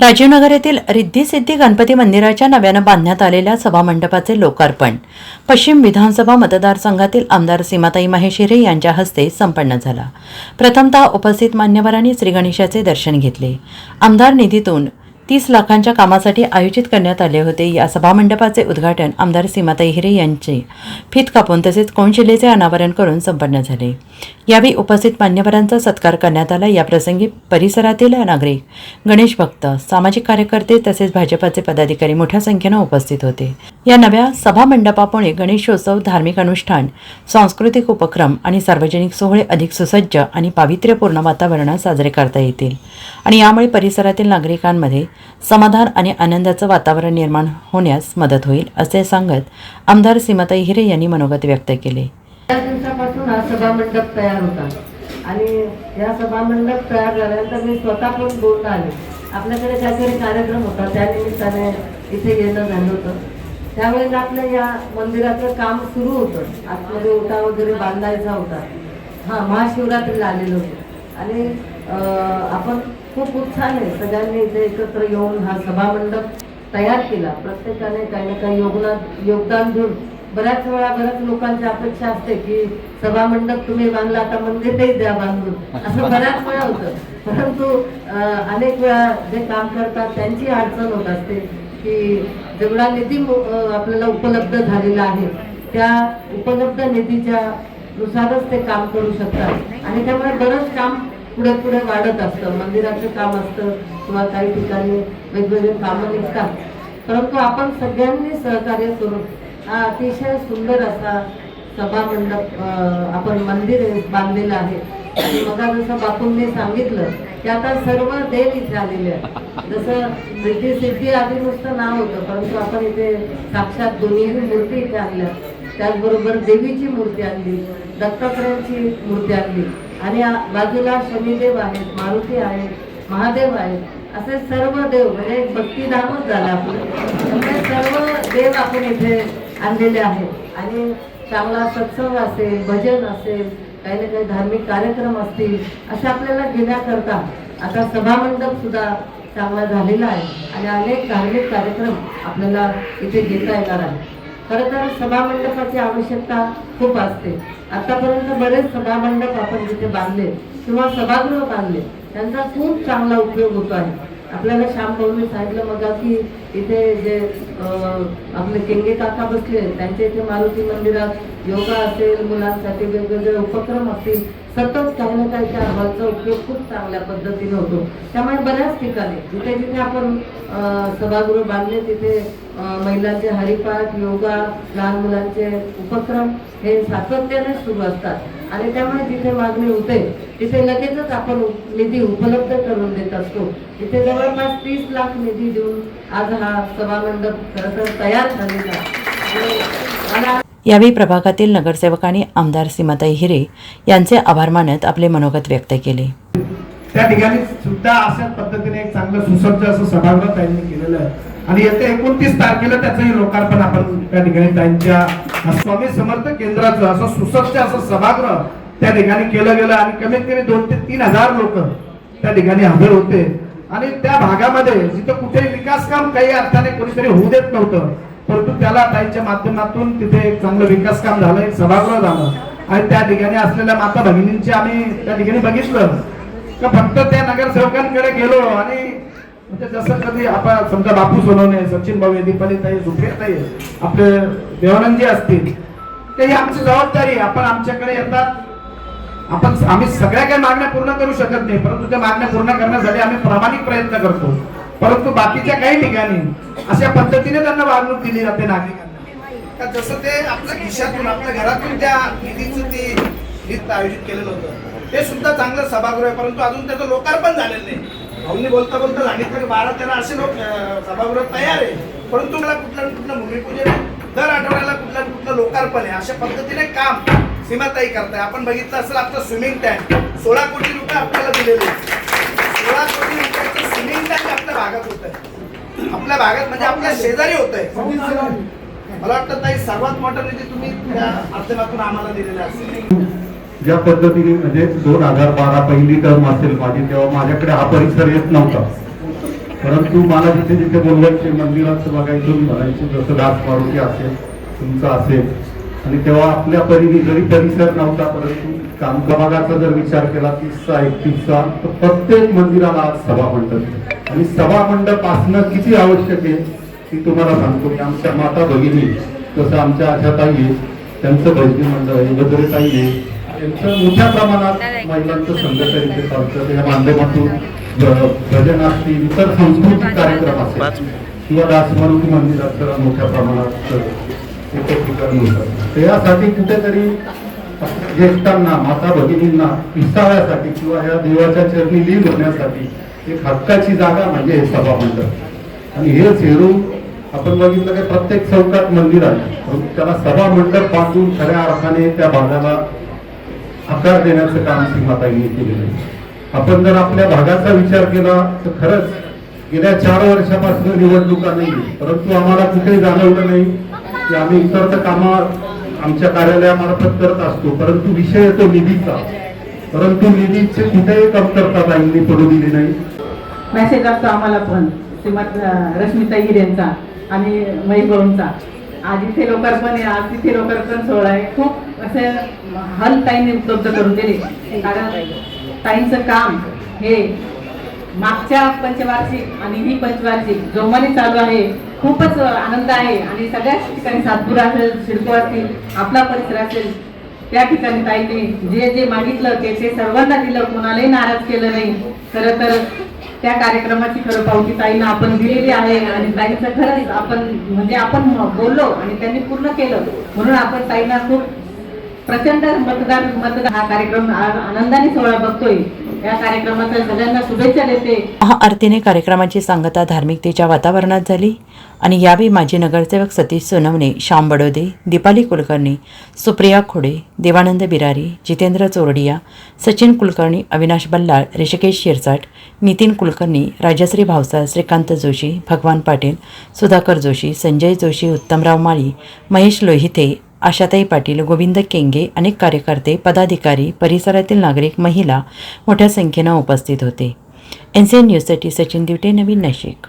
राजीवनगर येथील रिद्धिसिद्धी गणपती मंदिराच्या नव्यानं बांधण्यात आलेल्या सभामंडपाचे लोकार्पण. पश्चिम विधानसभा मतदारसंघातील आमदार सीमाताई महेशिरे यांच्या हस्ते संपन्न झाला. प्रथमतः उपस्थित मान्यवरांनी श्रीगणेशाचे दर्शन घेतले. आमदार निधीतून तीस लाखांच्या कामासाठी आयोजित करण्यात आले होते. या सभामंडपाचे उद्घाटन आमदार सीमाताई हिरे यांचे फित कापून तसेच कोणशिलेचे अनावरण करून संपन्न झाले. यावेळी उपस्थित मान्यवरांचा सत्कार करण्यात आला. याप्रसंगी परिसरातील नागरिक गणेश भक्त सामाजिक कार्यकर्ते तसेच भाजपाचे पदाधिकारी मोठ्या संख्येनं उपस्थित होते. या नव्या सभामंडपामुळे गणेशोत्सव धार्मिक अनुष्ठान सांस्कृतिक उपक्रम आणि सार्वजनिक सोहळे अधिक सुसज्ज आणि पावित्र्यपूर्ण वातावरणात साजरे करता येतील. आणि यामुळे परिसरातील नागरिकांमध्ये समाधान आणि आनंदाचं वातावरण निर्माण होण्यास मदत होईल असे सांगत आमदार सीमाताई हिरे यांनी मनोगत व्यक्त केले. त्या दिवसापासून हा सभामंडप तयार होता आणि या सभामंडप तयार झाल्यानंतर मी स्वतः पण बोलत आले. आपल्याकडे काहीतरी कार्यक्रम होता त्या निमित्ताने इथे येणं झालं होतं. त्यावेळेस आपल्या या मंदिराचं काम सुरू होतं. आतमध्ये ओटा वगैरे बांधायचा होता. हां महाशिवरात्रीला आलेलो होतो. आणि आपण खूप उत्साहाने सगळ्यांनी इथे एकत्र येऊन हा सभामंडप तयार केला. प्रत्येकाने काही ना काही योगदान योगदान देऊन बऱ्याच वेळा बऱ्याच लोकांची अपेक्षा असते की सभामंडप तुम्ही बांधला आता मंदिरही द्या बांधून. असं बऱ्याच वेळा होतं. परंतु अनेक वेळा जे काम करतात त्यांची अडचण होत असते की जेवढा निधी आपल्याला उपलब्ध झालेला आहे त्या उपलब्ध निधीच्या नुसारच ते काम करू शकतात. आणि त्यामुळे बरंच काम पुढे पुढे वाढत असतं. मंदिराचं काम असतं किंवा काही ठिकाणी वेगवेगळे कामं निघतात. परंतु आपण सगळ्यांनी सहकार्य करून हा अतिशय सुंदर असा सभा मंडप आपण मंदिर बांधलेलं आहे. आणि मग जसं बापूंनी सांगितलं की आता सर्व देव इथे आलेले आहेत. जसं रिद्धी सिद्धी आधी नुसतं नाव होतं परंतु आपण इथे साक्षात दोन्हीही मूर्ती इथे आणल्या. त्याचबरोबर देवीची मूर्ती आणली दत्तात्रयांची मूर्ती आणली. आणि बाजूला शनिदेव आहेत मारुती आहेत महादेव आहेत असे सर्व देव म्हणजे एक भक्तिधामच झालं आपलं. सर्व देव आपण इथे आणलेले आहेत. आणि चांगला सत्संग असेल भजन असेल काही ना काही धार्मिक कार्यक्रम असतील असे आपल्याला घेण्याकरता आता सभामंडप सुद्धा चांगला झालेला आहे. आणि अनेक धार्मिक कार्यक्रम आपल्याला इथे घेता येणार आहे खरं तर सभामंडपाची आवश्यकता खूप असते. आतापर्यंत बरेच सभामंडप आपण जिथे बांधले किंवा सभागृह बांधले त्यांचा खूप चांगला उपयोग होतो आहे. आपल्याला श्याम भाऊने सांगितलं मग की इथे जे आपले केंगे काका बसले त्यांच्या इथे मारुती मंदिरात योगा असेल मुलांसाठी वेगवेगळे उपक्रम असतील सतत काही ना काही त्या हॉलचा उपयोग खूप चांगल्या पद्धतीने होतो. त्यामुळे बऱ्याच ठिकाणी जिथे जिथे आपण सभागृह बांधले तिथे महिलांचे हरिपाठ योगा लहान मुलांचे उपक्रम हे सातत्याने सुरू असतात. आणि त्यामुळे जिथे मागणी होते तिथे लगेचच आपण निधी उपलब्ध करून देत असतो. इथे जवळपास तीस लाख निधी देऊन आज हा सभामंडप खरं तर तयार झालेला आहे. यावेळी प्रभागातील नगरसेवकांनी आमदार सीमाताई हिरे यांचे आभार मानत आपले मनोगत व्यक्त केले. त्या ठिकाणी सुद्धा अशाच पद्धतीने एक चांगलं सुसज्ज असं सभागृह त्यांनी केलेलं आहे. आणि येत्या एकोणतीस तारखेला त्याचंही लोकार्पण आपण त्या ठिकाणी त्यांच्या स्वामी समर्थ केंद्राचं असं सुसज्ज असं सभागृह त्या ठिकाणी केलं गेलं आणि कमीत कमी दोन ते तीन हजार लोक त्या ठिकाणी हजर होते. आणि त्या भागामध्ये जिथं कुठेही विकास काम काही अर्थाने कोणीतरी होऊ देत नव्हतं परंतु त्याला ताईच्या माध्यमातून तिथे एक चांगलं विकास काम झालं एक सभागृह झालं. आणि त्या ठिकाणी असलेल्या माता भगिनींची आम्ही त्या ठिकाणी बघितलं. का फक्त त्या नगरसेवकांकडे गेलो आणि म्हणजे जसं कधी आपण समजा बापू सोनवणे सचिन भाऊ दीपाली ताई सुप्रियाताई आपले देवानंदजी असतील ते ही आमची जबाबदारी आहे. आपण आमच्याकडे येतात आपण आम्ही सगळ्या काही मागण्या पूर्ण करू शकत नाही परंतु त्या मागण्या पूर्ण करण्यासाठी आम्ही प्रामाणिक प्रयत्न करतो. परंतु बाकीच्या काही ठिकाणी अशा पद्धतीने त्यांना वागणूक दिली जाते नागरिकांना. जसं ते आपल्या खिशातून आपल्या घरातून त्या निधीचं ते गीत आयोजित केलेलं होतं ते सुद्धा चांगलं सभागृह आहे परंतु अजून त्याचं लोकार्पण झालेलं नाही. भाऊंनी बोलता बोलता सांगितलं की बारा तेरा असे लोक सभागृहात सभागृह तयार आहे. परंतु मला कुठलं ना कुठलं भूमिपूजन दर आठवड्याला कुठलं ना कुठलं लोकार्पण आहे. अशा पद्धतीने काम सीमाताई करताय. आपण बघितलं असेल आपलं स्विमिंग टँक सोळा कोटी रुपये आपल्याला दिलेले सोळा कोटी रुपयाचं स्विमिंग टँक आपल्या भागात होत आहे आपल्या भागात म्हणजे आपल्या शेजारी होत आहे मला वाटतं ताई सर्वात मोठा निधी म्हणजे तुम्ही त्या माध्यमातून आम्हाला दिलेला असेल ज्या पद्धतीने म्हणजे दोन हजार बारा पहिली टर्म असेल माझी तेव्हा माझ्याकडे हा परिसर येत नव्हता. परंतु मला जिथे जिथे बोलवायचे मंदिराचं बघायचं म्हणायचे जसं दास मारुती असेल तुमचं असेल. आणि तेव्हा आपल्या परीने जरी परिसर नव्हता परंतु कामकामागाचा जर विचार केला तीसचा एकतीसचा तर प्रत्येक मंदिराला आज सभा मंडप आणि सभा मंडप असणं किती आवश्यक आहे ती तुम्हाला सांगतो. की आमच्या माता भगिनी जसं आमच्या आशाताई आहे त्यांचं भजनी मंडळ आहे गजरेताई आहे यांचं मोठ्या प्रमाणात महिलांचं संघटन इथे चालतं त्या माध्यमातून भजन असतील इतर सांस्कृतिक कार्यक्रम असेल किंवा दासमारुती मंदिराचं मोठ्या प्रमाणात एकत्रीकरण होतं. कुठेतरी ज्येष्ठांना माता भगिनींना विसाव्यासाठी किंवा या देवाच्या चरणी लीन होण्यासाठी एक हक्काची जागा म्हणजे हे सभा मंडप आणि हे झेरू आपण बघितलं की प्रत्येक चौकात मंदिर आहे. पण त्याला सभा मंडप बांधून खऱ्या अर्थाने त्या भागाला आकार देण्याचं काम सीमाताईंनी केलेलं आहे. आपण जर आपल्या भागाचा विचार केला तर खरंच गेल्या चार वर्षापासून निवडणुका नाही परंतु आम्हाला कुठेही जाणवलं नाही की आम्ही इतर तर कामं आमच्या कार्यालयामार्फत करत असतो. परंतु विषय येतो निधीचा. परंतु निधीचे कुठेही कमतरता ताईंनी पडू दिली नाही. मेसेज असतो आम्हाला पण. श्रीमत रश्मिता हिर यांचा आणि महेश भाऊंचा. आज इथे लोकार्पण आहे आज तिथे लोकार्पण सोहळा आहे. खूप असं हल ताईंनी उपलब्ध करून दिले. कारण ताईंचं काम हे मागच्या पंचवार्षिक आणि ही पंचवार्षिक जोमाने चालू आहे खूपच आनंद आहे. आणि सगळ्याच ठिकाणी सातपुरा असेल शिडको असतील आपला परिसर असेल त्या ठिकाणी ताईने जे जे मागितलं ते ते सर्वांना दिलं. कोणालाही नाराज केलं नाही. खरं तर त्या कार्यक्रमाची खरं पावती ताईंना आपण दिलेली आहे आणि ताईंचं खरंच आपण म्हणजे आपण बोललो आणि त्यांनी पूर्ण केलं. म्हणून आपण ताईंना खूप प्रचंड मतदार मतदार हा कार्यक्रम आज आनंदाने सोहळा बघतोय. या कार्यक्रमाच्या सगळ्यांना शुभेच्छा देते. महाआरतीने कार्यक्रमाची सांगता धार्मिकतेच्या वातावरणात झाली आणि यावेळी माजी नगरसेवक सतीश सोनवणे श्याम बडोदे दीपाली कुलकर्णी सुप्रिया खोडे देवानंद बिरारी जितेंद्र चोरडिया सचिन कुलकर्णी अविनाश बल्लाळ ऋषिकेश शिरसाट नितीन कुलकर्णी राजश्री भावसा श्रीकांत जोशी भगवान पाटील सुधाकर जोशी संजय जोशी उत्तमराव माळी महेश लोहिते आशाताई पाटील गोविंद केंगे अनेक कार्यकर्ते पदाधिकारी परिसरातील नागरिक महिला मोठ्या संख्येनं उपस्थित होते. एन सी एन न्यूजसाठी सचिन दिवटे नवीन नाशिक.